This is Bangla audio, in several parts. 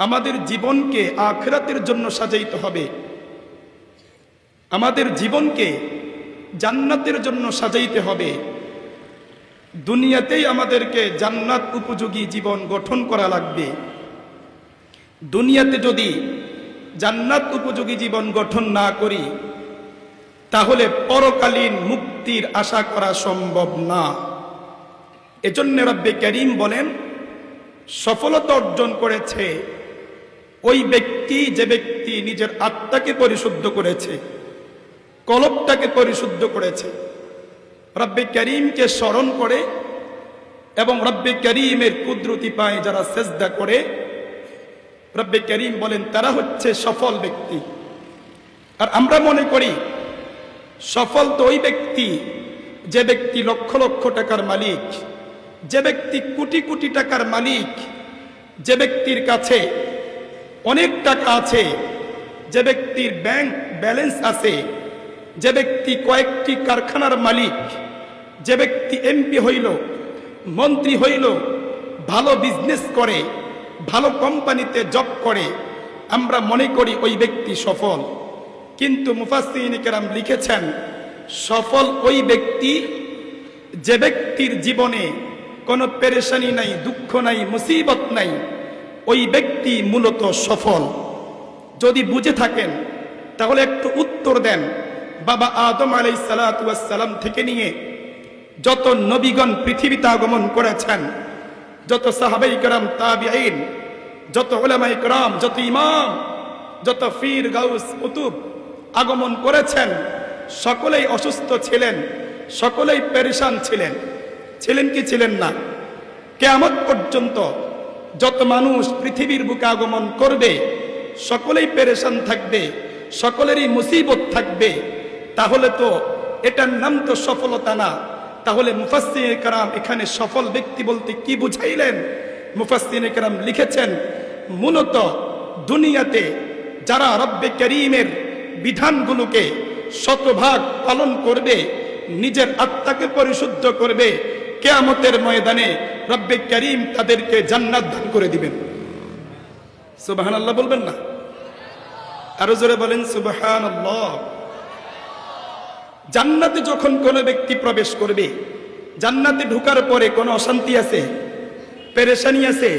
আমাদের জীবনকে আখরাতের জন্য সাজাইতে হবে। আমাদের জীবনকে জান্নাতের জন্য সাজাইতে হবে। দুনিয়াতেই আমাদেরকে জান্নাত উপযোগী জীবন গঠন করা লাগবে। দুনিয়াতে যদি জান্নাত উপযোগী জীবন গঠন না করি, তাহলে পরকালীন মুক্তির আশা করা সম্ভব না। এজন্য রব্বে করিম বলেন, সফলতা অর্জন করেছে ওই ব্যক্তি যে ব্যক্তি নিজের আত্মাকে পরিশুদ্ধ করেছে, কলবটাকে পরিশুদ্ধ করেছে, রব্বে করিমকে স্মরণ করে এবং রব্বে করিমের কুদরতি পায় যারা সেজদা করে, রব্বে করিম বলেন, তারা হচ্ছে সফল ব্যক্তি। আর আমরা মনে করি, সফল তো ওই ব্যক্তি, যে ব্যক্তি লক্ষ লক্ষ টাকার মালিক, যে ব্যক্তি কোটি কোটি টাকার মালিক, যে ব্যক্তির কাছে অনেক টাকা আছে। যে ব্যক্তির ব্যাংক ব্যালেন্স আছে, যে ব্যক্তি কয়েকটি কারখানার মালিক, যে ব্যক্তি এমপি হইল, মন্ত্রী হইল, ভালো বিজনেস করে, ভালো কোম্পানিতে জব করে, আমরা মনে করি ওই ব্যক্তি সফল। কিন্তু মুফাসিন কেরাম লিখেছেন, সফল ওই ব্যক্তি যে ব্যক্তির জীবনে কোনো পেরেশানি নাই, দুঃখ নাই, মুসিবত নাই ওই ব্যক্তি মূলত সফল। যদি বুঝে থাকেন, তাহলে একটু উত্তর দেন। বাবা আদম আলাই সালাম থেকে নিয়ে যত নবীগণ পৃথিবীতে আগমন করেছেন, যত সাহাবাই করম তাবিআইন যত ওলামাই করম, যত ইমাম, যত ফির গাউস কুতুব আগমন করেছেন, সকলেই অসুস্থ ছিলেন, সকলেই পেরেশান ছিলেন। ছিলেন কি ছিলেন না? কেয়ামত পর্যন্ত যত মানুষ পৃথিবীর বুকে আগমন করবে, সকলেই পেরেশান থাকবে, সকলেরই মুসিবত থাকবে, তাহলে তো এটার নাম তো সফলতা না। তাহলে মুফাসিন কারাম এখানে সফল ব্যক্তি বলতে কি বুঝাইলেন? মুফাসিন কারাম লিখেছেন, মূলত দুনিয়াতে যারা রব্বে করিমের বিধানগুলোকে শতভাগ পালন করবে, নিজের আত্মাকে পরিশুদ্ধ করবে, কেয়ামতের ময়দানে রব্বে করিম তাদেরকে জান্নাত দান করে দিবেন। সুবাহান আল্লাহ বলবেন না? আরও জোরে বলেন সুবাহান জান্নাতে যখন কোনো ব্যক্তি প্রবেশ করবে, জান্নাতে ঢুকার পরে কোনো অশান্তি আছে, পেরেশানি আছে,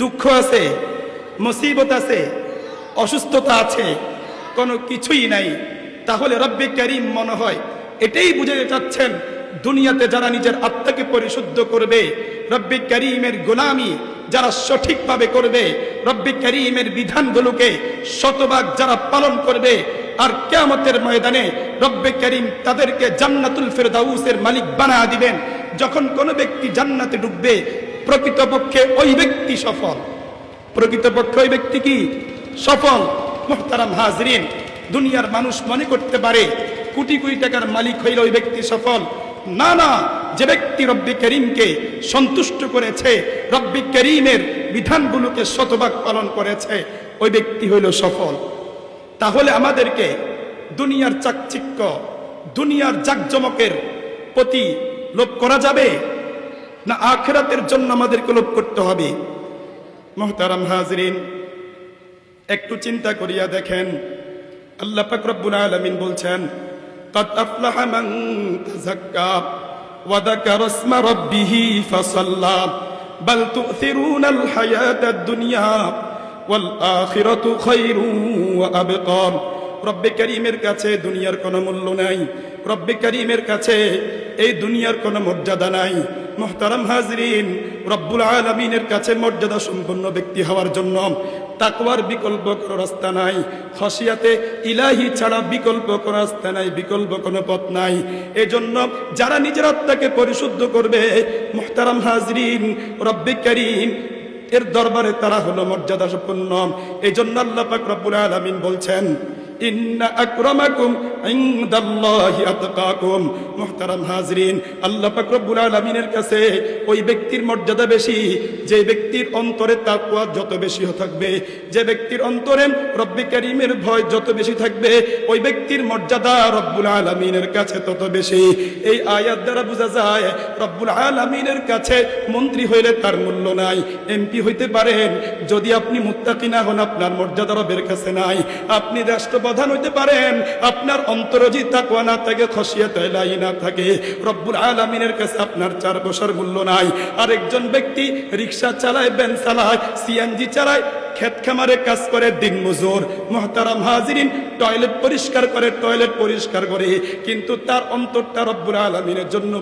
দুঃখ আছে, মুসিবত আছে, অসুস্থতা আছে, কোনো কিছুই নাই, তাহলে রব্বে করিম মনে হয় এটাই বুঝে চাচ্ছেন, দুনিয়াতে যারা নিজের আত্মাকে পরিশুদ্ধ করবে রব্বে করিমের গোলামি যারা সঠিকভাবে করবে, রব্বে করিমের বিধানগুলোকে শতভাগ যারা পালন করবে, আর কেয়ামতের ময়দানে রব্বে করিম তাদেরকে জান্নাতুল ফেরদাউসের মালিক বানা দিবেন। যখন কোনো ব্যক্তি জান্নাতে ঢুকবে, প্রকৃতপক্ষে ওই ব্যক্তি সফল। প্রকৃতপক্ষে ওই ব্যক্তি কি? সফল। মোহতারাম হাজরিন, দুনিয়ার মানুষ মনে করতে পারে, কোটি কোটি টাকার মালিক হইল ওই ব্যক্তি সফল। না না যে ব্যক্তি রব্বি করিমকে সন্তুষ্ট করেছে, রব্বি করিমের বিধানগুলোকে শতভাগ পালন করেছে, ওই ব্যক্তি হইল সফল। তাহলে আমাদেরকে দুনিয়ার চাকচিক্য, দুনিয়ার জাকজমকের প্রতি লোভ করা যাবে? না আখেরাতের জন্য আমাদেরকে লোভ করতে হবে? মোহতারাম হাজরিন, একটু চিন্তা করিয়া দেখেন। আল্লাহ ফাকরবুল আলমিন বলছেন তৎ আফলাহা মান তাযাক্কা। وذكر اسم ربه فصلى بل تؤثرون الحياة الدنيا والآخرة خير وأبقى রব্বে করিমের কাছে দুনিয়ার কোনো মূল্য নাই রব্বে করিমের কাছে এই দুনিয়ার কোনো মর্যাদা নাই মোহতারাম হাজরিন, রব্বুল আলমিনের কাছে মর্যাদা সম্পন্ন ব্যক্তি হওয়ার জন্য তাকওয়ার বিকল্প কোনো রাস্তা নাই, খসিয়াতে ইলাহি ছাড়া বিকল্প কোনো রাস্তা নাই, বিকল্প কোনো পথ নাই। এজন্য যারা নিজের আত্মাকে পরিশুদ্ধ করবে, মোহতারাম হাজরিন, রব্বে করিম, এর দরবারে তারা হলো মর্যাদা সম্পন্ন এই জন্য আল্লাহ পাক রব্বুল আলামিন বলছেন মর্যাদা যত বেশি থাকবে, যে ব্যক্তির অন্তরে ভয় যত বেশি থাকবে, ওই ব্যক্তির মর্যাদা রব্বুল আলামিনের কাছে তত বেশি। এই আয়াত দ্বারা বোঝা যায়, রব্বুল আলামিনের কাছে মন্ত্রী হইলে তার মূল্য নাই। এমপি হইতে পারেন, যদি আপনি মুত্তাকি না হন, আপনার মর্যাদা রবের কাছে নাই। আপনি রাষ্ট্রপ্রধান হইতে পারেন, আপনার অন্তরজি তাকওয়া না থাকে খসিয়া তাইলাই না থাকে। রব্বুল আলামিনের কাছে আপনার চার বছর মূল্য নাই। আরেকজন ব্যক্তি রিক্সা চালায়, ভ্যান চালায় সিএনজি চালায়, ক্ষেত খামারে কাজ করে, দিন মজুর, মহতারাম হাজিরিন, টয়লেট পরিষ্কার করে, টয়লেট পরিষ্কার করে। কিন্তু তার অন্তরটা রব্বুল আলমিনের জন্য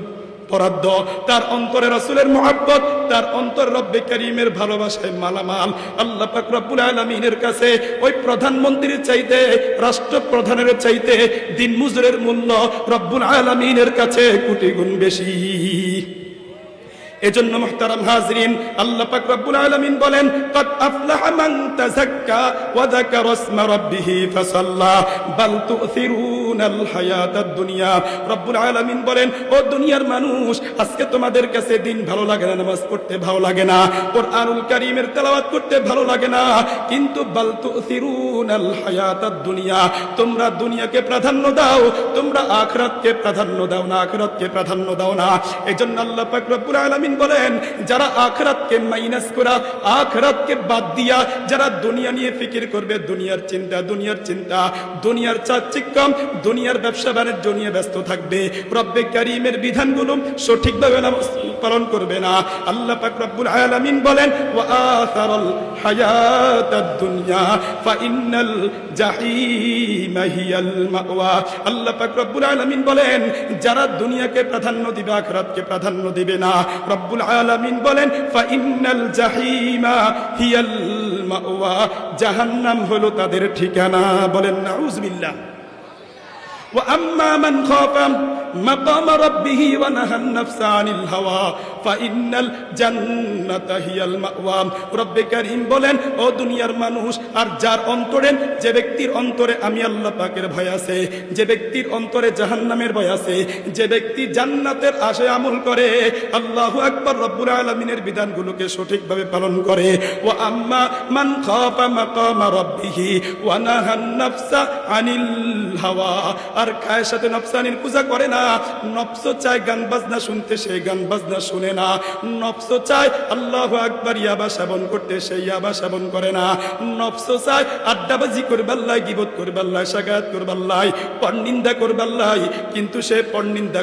বরাদ্দ। তার অন্তরে রসুলের মহাব্বত, তার অন্তর রব্বে করিমের ভালোবাসায় মালামাল। আল্লাহ পাক আলমিনের কাছে ওই প্রধানমন্ত্রীর চাইতে, রাষ্ট্রপ্রধানের চাইতে দিন মুজুরের মূল্য রব্বুল আলমিনের কাছে কোটি গুণ বেশি। এজন্য মুহতারাম হাজরিন, আল্লাহ পাক রব্বুল আলামিন বলেন, কদ আফলাহা মান তাযাক্কা ওয়া যাকারা ইসমা রাব্বিহি ফাসাল্লা, বাল তুসিরুন তুরিদুনাল হায়াতাদ দুনিয়া। রব্বুল আলামিন বলেন তোমরা দুনিয়াকে প্রাধান্য দাও, তোমরা আখরাতকে প্রাধান্য দাও না, আখরাতকে প্রাধান্য দাও না। এজন্য আল্লাহ পাক রব্বুল বলেন, যারা আখরাতকে মাইনাস করা, আখরাতকে বাদ দিয়া, যারা দুনিয়া নিয়ে ফিকির করবে, দুনিয়ার চিন্তা দুনিয়ার চিন্তা, দুনিয়ার চাচ্চিক্যম দুনিয়ার ব্যবসা বাণিজ্য নিয়ে ব্যস্ত থাকবে। রব্বে কারিমের বিধানগুলো সঠিকভাবে পালন করবে না। আল্লাহ পাক রব্বুল আলামিন বলেন, ওয়া হায়াতাদ দুনিয়া জাহিমা হিয়াল মাওয়া। আল্লাহ পাক রব্বুল আলামিন বলেন, যারা দুনিয়াকে প্রাধান্য দিবে, আখিরাতকে প্রাধান্য দিবে না। রব্বুল আলামিন বলেন, ফা ইন্নাল জাহিমা হিয়াল মাওয়া। জাহান্নাম হলো তাদের ঠিকানা। বলেন, নাউজুবিল্লাহ। وأما من خاف مقام ربه ونهى النفس عن الهوى فإن الجنة هي المأوى رب كريم বলেন ও দুনিয়ার মানুষ আর যার অন্তরে যে ব্যক্তির অন্তরে আমি আল্লাহ পাকের ভয় আছে যে ব্যক্তির অন্তরে জাহান্নামের ভয় আছে যে ব্যক্তি জান্নাতের আশায় আমল করে আল্লাহু আকবার রব্বুল আলামিনের বিধানগুলোকে সঠিকভাবে পালন করে ও আম্মা মান খাফা মাকামা রাব্বিহি ওয়া নাহান নাফসা আনিল হাওয়া আর খায়ের সাথে নফসানির পূজা করে না নফস চায় গান বাজনা শুনতে গান বাজনা শুনে না। নফস চায় আল্লাহ ইয়াবা সেবন করতে ইয়াবা সেবন করে না। নফস চায় আড্ডাবাজি করবাল্লাই গিবত করবাল্লাই সাগাত করবাল্লাই করবাল্লাই কিন্তু সে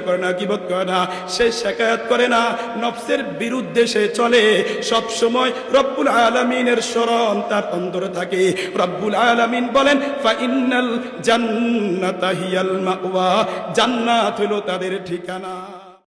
করে না, গিবত করে না। সে শেখায়াত করে না। নফসের বিরুদ্ধে সে চলে। সব সময় রব্বুল আলামিনের স্মরণ তার অন্তরে থাকে। রব্বুল আলামিন বলেন, ফাইনাল জান্নাত হলো তাদের ঠিকানা।